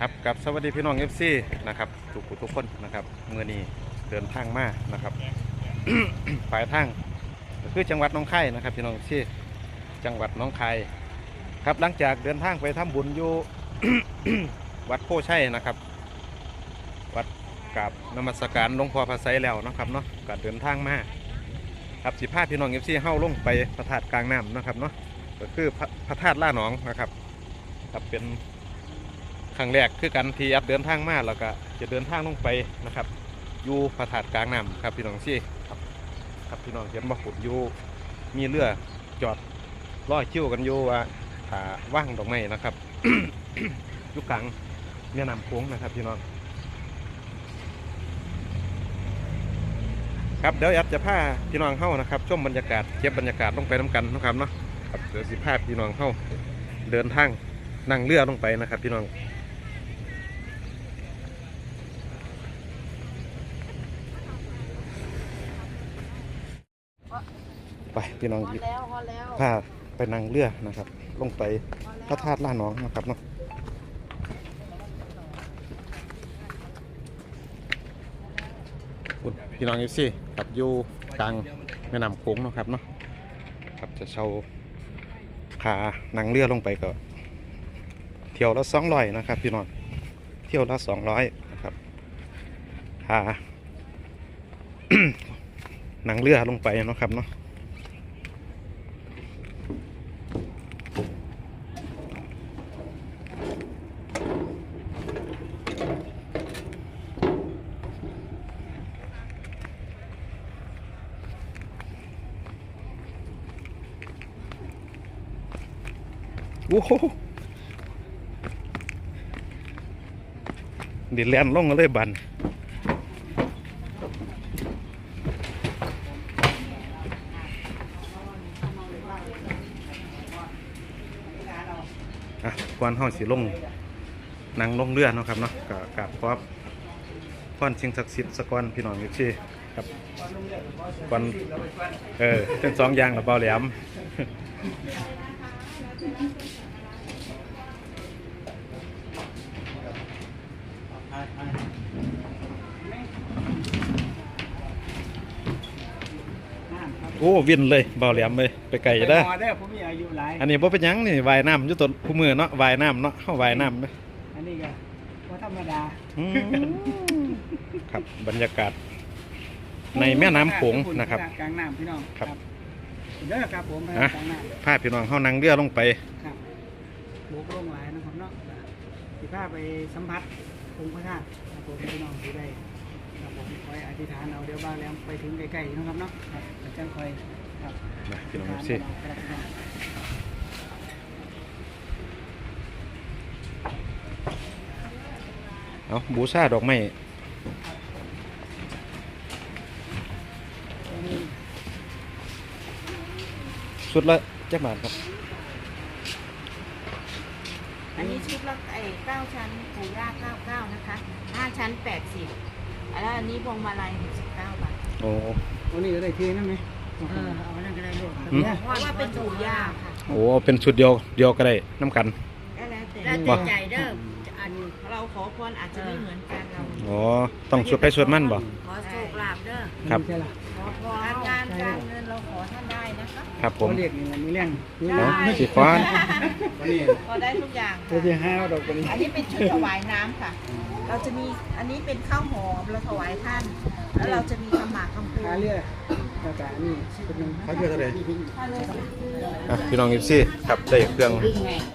ครับกับสวัสดีพี่น้องเอฟซีนะครับทุกทุกคนนะครับเมื่อนี้เดินทางมานะครับปลายทางก็คือจังหวัดน้องคายนะครับพี่น้องเอฟซีจังหวัดน้องคายครับหลังจากเดินทางไปทำบุญอยู่วัดโพชัยนะครับ วัดกับนมัสการหลวงพ่อพระไซแล้วนะครับเนาะก็เดินทางมาครับสิพาพี่น้องเอฟซีเข้าลงไปพระธาตุกลางน้ำนะครับเนาะก็คือพระพระธาตุล่าหนองนะครับครับเป็น ครั้งแรกคือกันที่อับเดินทางมาแล้วก็จะเดินทางลงไปนะครับอยู่พระธาตุกลางน้ำครับพี่น้องซี่ครับครับพี่น้องเห็นบ่ขุดอยู่มีเรือจอดรอคิวกันอยู่ว่าถ้าว่างดอกไม้นะครับอยู่กลางแม่น้ำโขงนะครับพี่น้องครับเดี๋ยวแอดจะพาพี่น้องเข้านะครับชมบรรยากาศเก็บบรรยากาศลงไปน้ำกันเนาะครับเนาะครับเดี๋ยวสิพาพี่น้องเข้าเดินทางนั่งเรือลงไปนะครับ พี่น้อง ไปพี่น้องฮอดแล้วฮอดแล้วพาไปนั่งเรือนะครับ ลงไปพระธาตุล่าหนองนะครับเนาะคุณพี่น้องเอฟซีครับอยู่กลางแม่น้ำโขงเนาะครับเนาะครับจะเช่าพานั่งเรือลงไปก็เที่ยวละสองร้อยนะครับพี่น้องเที่ยวละสองร้อยนะครับหาหนังเรือลงไปเนาะครับเนาะ ดิแลนลงเลยบันอะกวนห้องสีลงนังลงเรือเนาะครับเนาะกับกับพอบพอนชิงศักดิ์สิทธิ์สกอนพี่น้องอยู่ที่ครับกวนเออเป็นสองอย่างหรือเปล่าแหลม โอ้วินเลยเบาแหลมเลยไปไกลจะได้พอได้อผมมีอายุหลายอันนี้บ่เป็นหยังนี่ว่ายน้ำอยู่ต้นคู่มือเนาะว่ายน้ำเนาะเฮาว่ายน้ำเด้ออันนี้ก็ว่าธรรมดาอืมครับบรรยากาศ ในแม่น้ำโขงนะครับ กลางน้ำพี่น้องครับ เด้อครับผมไปฮะกลางน้พาพี่น้องเฮานั่งเรือลงไปำครับโบกลงหลายนะครับเนาะสิพาไปสัมผัส องค์พระธาตุครับผมพี่น้องที่ได้ครับผมคอยอธิษฐานเอาเดี๋ยวบ้านแล้วไปถึงใกล้ๆนะครับเนาะครับอาจารย์คอยครับมาพี่น้องอธิษฐานสิเอาครับพี่น้องเอาบูชาดอกไม้สุดละจักบาทครับอันนี้ ชุดละไอ้เก้าชั้นปูย่าเก้าเก้านะคะห้าชั้นแปดสิบแล้วอันนี้พวงมาลัยหกสิบเก้าบาทโอ้ วันนี้จะได้เทนั่นไหมเออเอาไปนั่นก็ได้ลูกอืมเนี่ยเพราะว่าเป็นปูย่าค่ะโอ้เป็นชุดเดียวเดียวก็ได้น้ำกัน ก็แล้วแต่แล้วแล้วแต่แต่ใจเด้ออันเราขอพรอาจจะไม่เหมือนกันเราอ๋อ ต้องชุดไปชุดมั่นบ่ ขอโชคลาภเด้อครับ ใช่ละขอพรการงานการเงินเราขอท่านได้นะ คะครับผมเขาเรียกอย่างนี้เรื่องนี่เนาะนะสิฟ้อนวันนี้ขอได้ทุกอย่างตัวค่ะที่ห้าดอกวันนี้อันนี้เป็นชุดถวายน้ำค่ะ เราจะมีอันนี้เป็นข้าวหอมเราถวายท่าน แล้วเราจะมีคำหมากคำพูขาเรือแล้วก็นี่เป็นหนึ่งขาเรือเท่าไหร่ถ้าเลยสิอะพี่น้องอีซี่ครับได้เครื่อง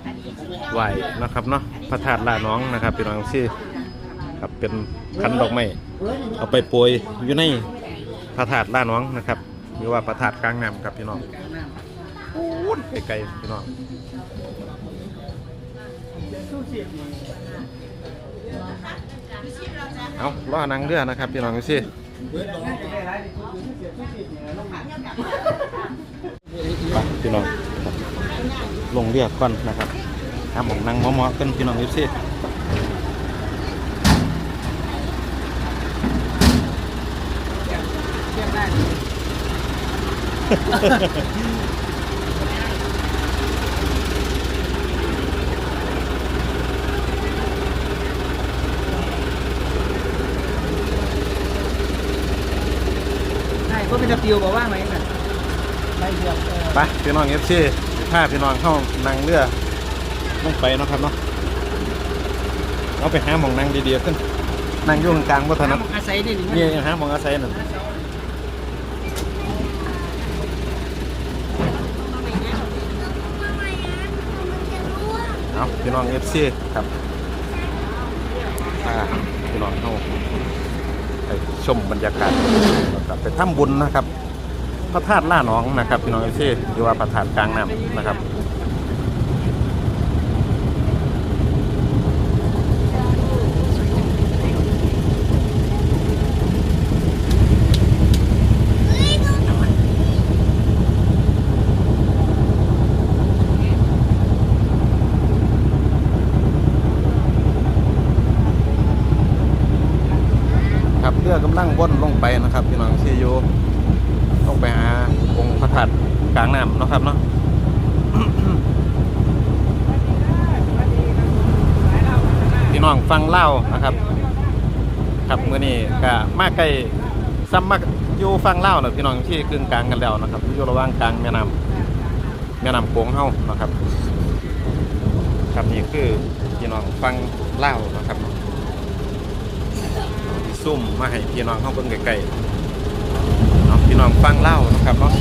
อันนี้คือไหวนะครับเนาะพระธาตุลาน้องนะครับพี่น้องที่ครับเป็นคันดอกไม้เอาไปโปรยอยู่ในพระธาตุลาน้องนะครับหรือว่าพระธาตุกลางน้ำครับพี่น้องปู นไกลๆพี่น้องเอาล่อนังเรือนะครับพี่น้องที่ไปพี่น้องลงเรือก่อนนะครับทำของนั่งเหมาะๆกันพี่น้อง ที่อยู่บอกว่าไหมน่ะไปเสือกเออไปพี่น้องเอฟซีพาพี่น้องเข้านั่งเรือลงไปเนาะครับเนาะเอาไปหาหมองนั่งดีๆขึ้นนั่งอยู่กลางๆบ่ถนัดน้ำอาศัยนี่นี่นี่หาหมองอาศัยนั่นเอาพี่น้องเอฟซีครับพาพี่น้องเข้าไป ชมบรรยากาศนะครับไปทำบุญนะครับ พระธาตุล่าหนองนะครับพี่น้องเอฟซีหรือว่าพระธาตุกลางน้ำนะครับเรือกำลังว่นลงไปนะครับ พี่น้องที่อยู่ลงไปหาองค์พระธาตุกลางน้ำเนาะครับเนาะพี่น้องฟังเล่านะครับ ครับมื้อนี้ก็มาใกล้ซ้ำมาอยู่ฟังเล่าวแล้วพี่น้องที่กึ่งกลางกันแล้วนะครับอยู่ระหว่างกลางแม่น้ำแม่น้ำโขงเฮานะครับ ครับนี่คือพี่น้องฟังเล่านะครับซุ่มมาให้พี่น้องเข้าเบิ่งไกลๆเนาะพี่น้อง ฟังเล่านะครับเนาะ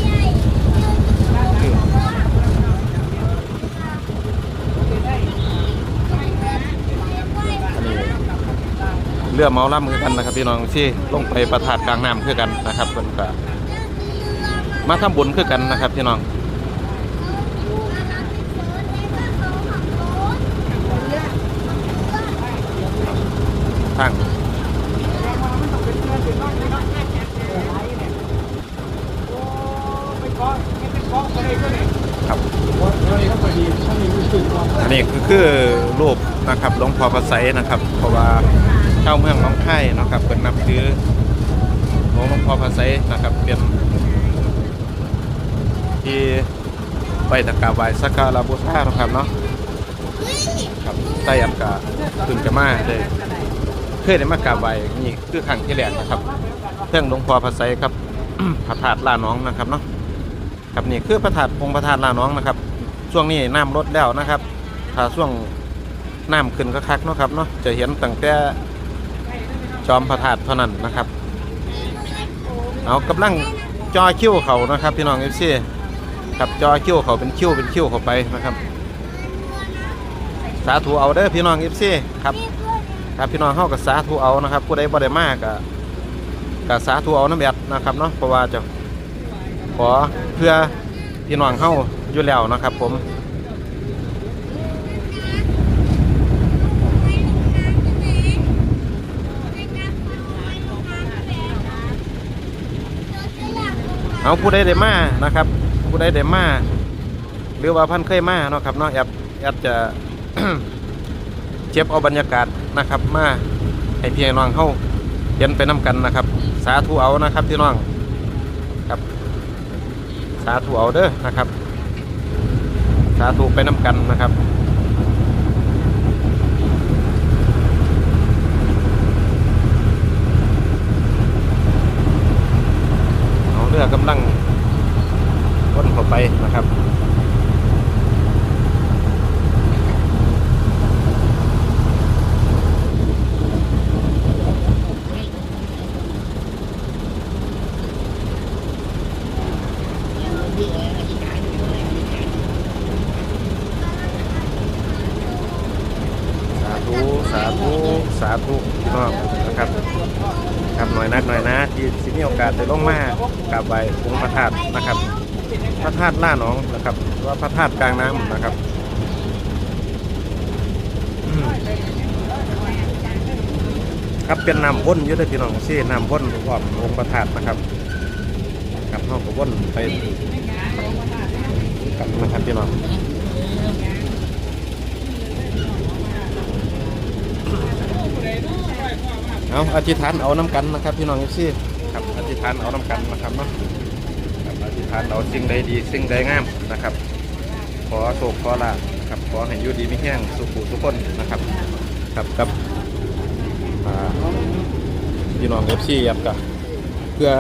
เรือเมาล่ำคือกันนะครับพี่น้องที่ลงไปประทาดกลางน้ำคือกันนะครับเพิ่นกมาทำบุญคือกันนะครับพี่น้องทาง ครับ อันนี้คือคือรูปนะครับหลวงพ่อประไสนะครับ เพราะว่าเจ้าเมืองน้องไข่นะครับเป็นนับถือหลวงหลวงพ่อประไสนะครับเป็นที่ไปตะกราบไวสักการะบูชานะครับเนาะครับใต้อันกาขึ้นกันมาเลยเคยได้มากราบไหว้นี่คือครั้งที่แรกนะครับเครื่องหลวงพ่อประไสครับพระธาตุลาน้องนะครับเนาะครับนี่คือพระธาตุองค์พระธาตุลาน้องนะครับ ช่วงนี้น้ำลดแล้วนะครับถ้าช่วงน้ำขึ้นก็คักเนาะครับเนาะจะเห็นตั้งแต่จอมพระธาตุเท่านั้นนะครับ เอากำลังจอคิ้วเขานะครับพี่น้องเอฟซีครับจอคิ้วเขาเป็นคิ้วเป็นคิ้วเข้าไปนะครับ สาธุเอาเด้อพี่น้องเอฟซีครับครับพี่น้องเข้ากับสาธุเอานะครับผู้ใดบ่ได้มากก็กับสาธุเอาน้ำแอดนะครับเนาะเพราะว่าจะขอเพื่อพี่น้องเข้า อยู่แล้วนะครับผมเอาผู้ใดได้มานะครับ ผู้ใดได้มาหรือว่าพันเคยมาเนาะครับเนาะแอดแอดจะเจ็บเอาบรรยากาศนะครับมาให้พี่น้องเข้าเห็นไปน้กันนะครับ สาธุเอานะครับพี่น้องครับ สาธุเอาเด้อนะครับ สาธุไปน้ำกันนะครับเอาเรือกำลังวนเข้าไปนะครับ สาธุสาธุสา ธุพี่น้องนะครับครับหน่อยนักหน่อยนะที่สิมีโอกาสได้ลงมากราบไหว้องค์พระธาตุนะครับ พระธาตุล่าหนองนะครับว่าพระธาตุกลางน้ำนะครับครับเป็นน้ำวนอยุทธพี่น้องซี่น้ำวนรอบองค์พระธาตุนะครับครับห้องก็วนไปกับนะครับพี่น้อง เอาอธิษฐานเอาน้ำกันนะครับ พี่น้องเอฟซีครับอธิษฐานเอาน้ำกันนะครับเนาะครับอธิษฐานเอาสิ่งใดดีสิ่งใดงามนะครับ ขอโชคขอลาภนะครับขอให้อยู่ดีไม่แห้งสุขุทุกคนนะครับครับกับอ่าพี่น้องเอฟซีครับกับเพื่อ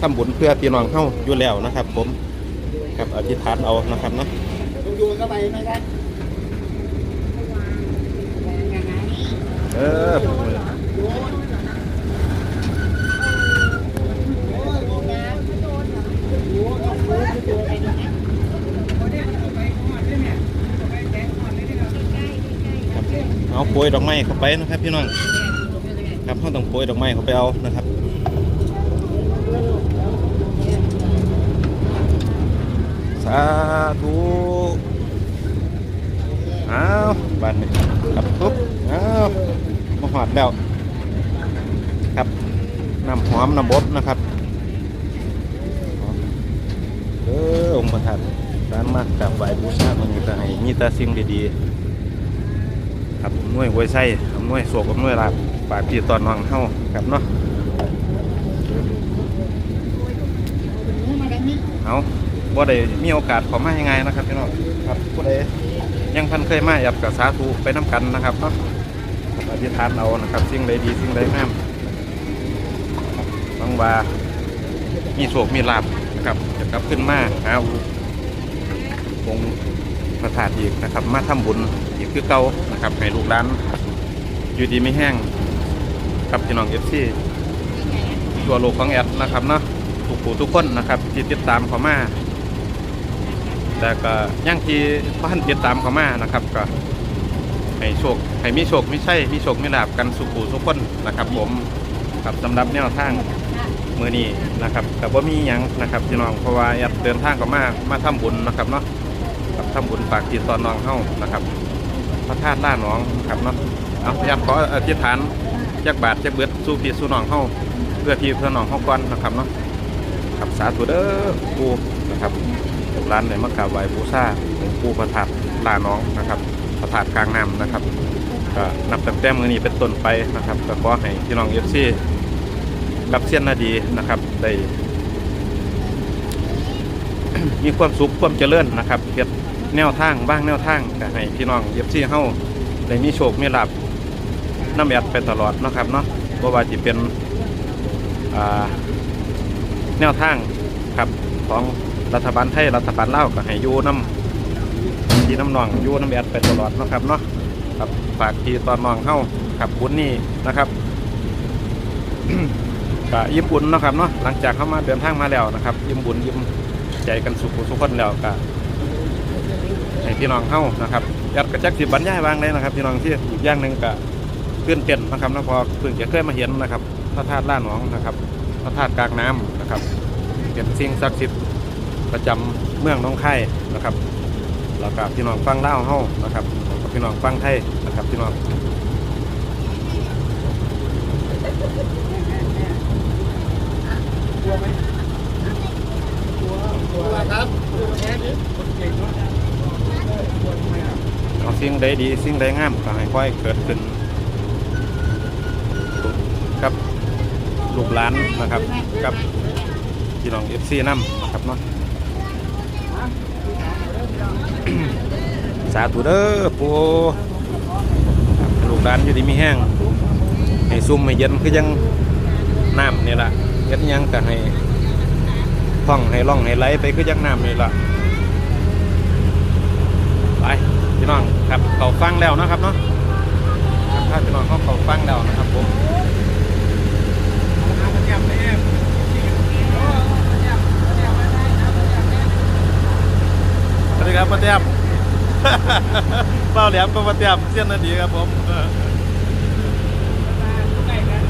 ทำบุญเพื่อพี่น้องเฮาอยู่แล้วนะครับ ผมครับอธิษฐานเอานะครับเนาะดูเข้าไปไม่ได้เออ เอาโปรยดอกไม้เข้าไปนะครับพี่น้องครับเขาต้องโปรยดอกไม้เข้าไปเอานะครับสาธุเอาบานนี้ครับปุ๊บเอามาหอดแล้วครับน้ำหอมน้ำบดนะครับเออองค์ประธานร้านมากกับไหวบูชามันมีแต่ให้มีแต่สิ่งดีๆ ครับอำนวยไว้ไส้อำนวยโศกอำนวยลาบปากพี่ตอนน้องเฮาครับเนาะเอาบ่ได้มีโอกาสขอมายังไงนะครับพี่น้องครับผู้ใดยังพันเคยมาอยากกับสาธุไปน้ำกันนะครับเนาะครับอธิษฐานเอานะครับ สิ่งใดดีสิ่งใดงามครับบางว่ามีโศกมีลาบนะครับจะกลับขึ้นมาหาองค์พระธาตุอีกนะครับ มาทำบุญ คือเก่านะครับให้ลูกหลานอยู่ดีไม่แห้งครับพี่น้องเอฟซีตัวโลกของแอดนะครับเนาะทุกผู้ทุกคนนะครับที่ติดตามเขามาแต่ก็ยังที่บ้านติดตามเขามานะครับ ก็ให้โชคให้มีโชคไม่ใช่มีโชคไม่ลาบกันสุขูทุกคนนะครับ ผมครับสำหรับแนวทางมือนี้นะครับแต่ว่ามียังนะครับพี่น้องเพราะว่าแอดเดินทางเขามามาทำบุญนะครับเนาะครับทำบุญฝากพี่ตอนน้องเฮานะครับ พระธาตุล่าหนองครับเนาะเอาพยายามขออธิษฐานจักบาทจักเบิดสู้พี่สู้น้องเฮาเพื่อพี่เพื่อน้องเฮาก่อนนะครับเนาะครับสาธุเด้อปูนะครับลูกหลานในมากราบไหว้บูชาหลวงปู่พระธาตุล่าหนองนะครับพระธาตุกลางน้ำนะครับก็นับตั้งแต่มื้อนี้เป็นต้นไปนะครับก็ขอให้พี่น้องเอฟซีกับเสี้ยนนาดีนะครับได้มีความสุขความเจริญนะครับเฮ็ด แนวทางบ้างแนวทางก็ให้พี่น้องเย็บซี่เฮาได้มีโชคมีลาบน้ำแอดไปตลอดนะครับเนาะบ่ว่าจะเป็นแนวทางครับของรัฐบาลไทยรัฐบาลลาวก็ให้ยูน้ำพี่น้ำนองยูน้ำแอดไปตลอดนะครับเนาะครับฝากพี่ตอนนองเฮาครับบุญนี่นะครับก็ยิ้มบุญนะครับเนาะหลังจากเข้ามาเดินทางมาแล้วนะครับ ยิ้มบุญยิ้มใจกันสุขสุขคนแล้วก็ ให้พี่น้องเฮานะครับยัดกระจักสิบบรรยายวางเลยนะครับ พี่น้องที่อีกอย่างหนึ่งก็ตื่นเต้นนะครับนะพอเพิ่งจะเคยมาเห็นนะครับพระธาตุล่าหนองนะครับพระธาตุกลางน้ำนะครับเป็นสิ่งศักดิ์สิทธิ์ประจำเมืองน้องไข่นะครับแล้วก็พี่น้องฟังเล่าวเฮานะครับพี่น้องฟังไทยนะครับพี่น้องกลัวไหมกลัวกลัวครับคนเก่งเนาะ เอาสิ่งใดดีสิ่งใดงามก็ให้ค่อยเกิดขึ้นกับลูกหลานนะครับกับพี่น้องเอฟซีน้ำนะครับเนาะสาธุเด้อปูลูกหลานอยู่ดีมีแห้งให้ซุ่มให้เย็นคือยังน้ำนี่ละเย็นยังก็ให้ท่องให้ล่องให้ไหลไปคือยังน้ำนี่ล่ะ ไปพี่น้องครับเขาฟังแล้วนะครับเนาะครับถ้าพี่น้องเขาเขาฟังแล้วนะครับผมหาประจำเลยเนี่ยโอ้ประจำประจำไม่ได้นะประจำเนี่ยสวัสดีครับป้าเตียมเป้าแหลมก็ป้าเตียบเสี้ยนนาดีครับผมเออ ใกล้กัน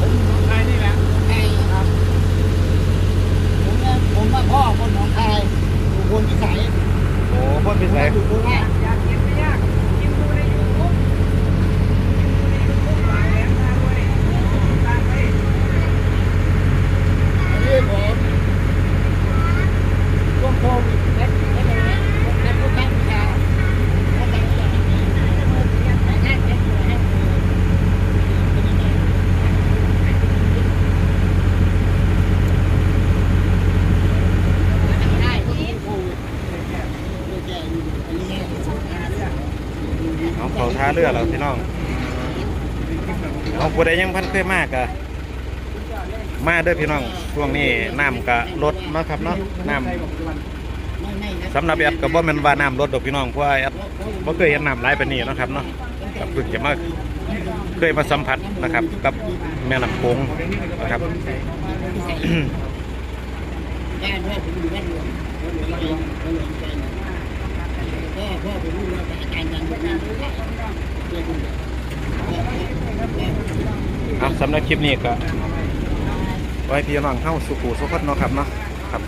ผมใครนี่แหละครับผมเนี่ยผมว่าพ่อคนหนองคาย อยู่บนพิสัยโอ้พ่นพิสัย อยู่ตรงนี้อยากกินไม่ยากกินดูในยูทูบกินดูในยูทูบหลายแหลมทางด้วยทางไป เรือแล้วพี่น้องเอาผู้ใดยังพันเคยมากอะมาเด้อพี่น้องช่วงนี้น้ำกะลดเนาะครับเนาะน้ำสำหรับแอดก็บ่แม่นว่าน้ำลดดอกพี่น้องเพราะแอดบ่เคยเห็นน้ำไหลไปนนี้เนะครับเนาะก็เพิ่งจะมาเคยมาสัมผัสนะครับกับแม่น้ำโขงนะครับแม่พ่อผมอยู่แม่หลวงพ่อพ่อผมอยู่วัดอาจารย์ยังอยู่นะเพื่อนผมพ่ อพ่อเอาสำหรับคลิปนี้ก็ไว้พี่น้องเข้าสุขุสุขดเนาะครับเนาะครับ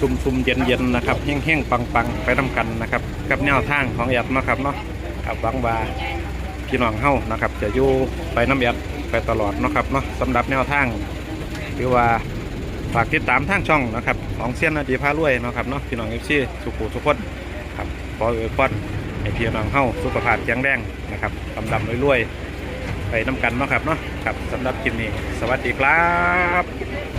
ซุ่มซุ่มเย็นเย็นๆนะครับแห้งแห้งปังปังๆไปทำกันนะครับ กับแนวทางของแอดเนาะครับเนาะครับหวังว่าพี่น้องเฮานะครับ จะอยู่ไปน้ำแอดไปตลอดเนาะครับเนาะสำหรับแนวทางหรือว่าฝากติดตามทางช่องนะครับของเซียนนาดีพารวยนะครับเนาะพี่น้องเอฟซีสุขุสุขดครับขอเอ่ยพร ให้พี่น้องเฮาสุขภาพแข็งแรงนะครับลำลำรวยๆไปน้ำกันมาครับเนาะครับสำหรับคลิปนี้ สวัสดีครับ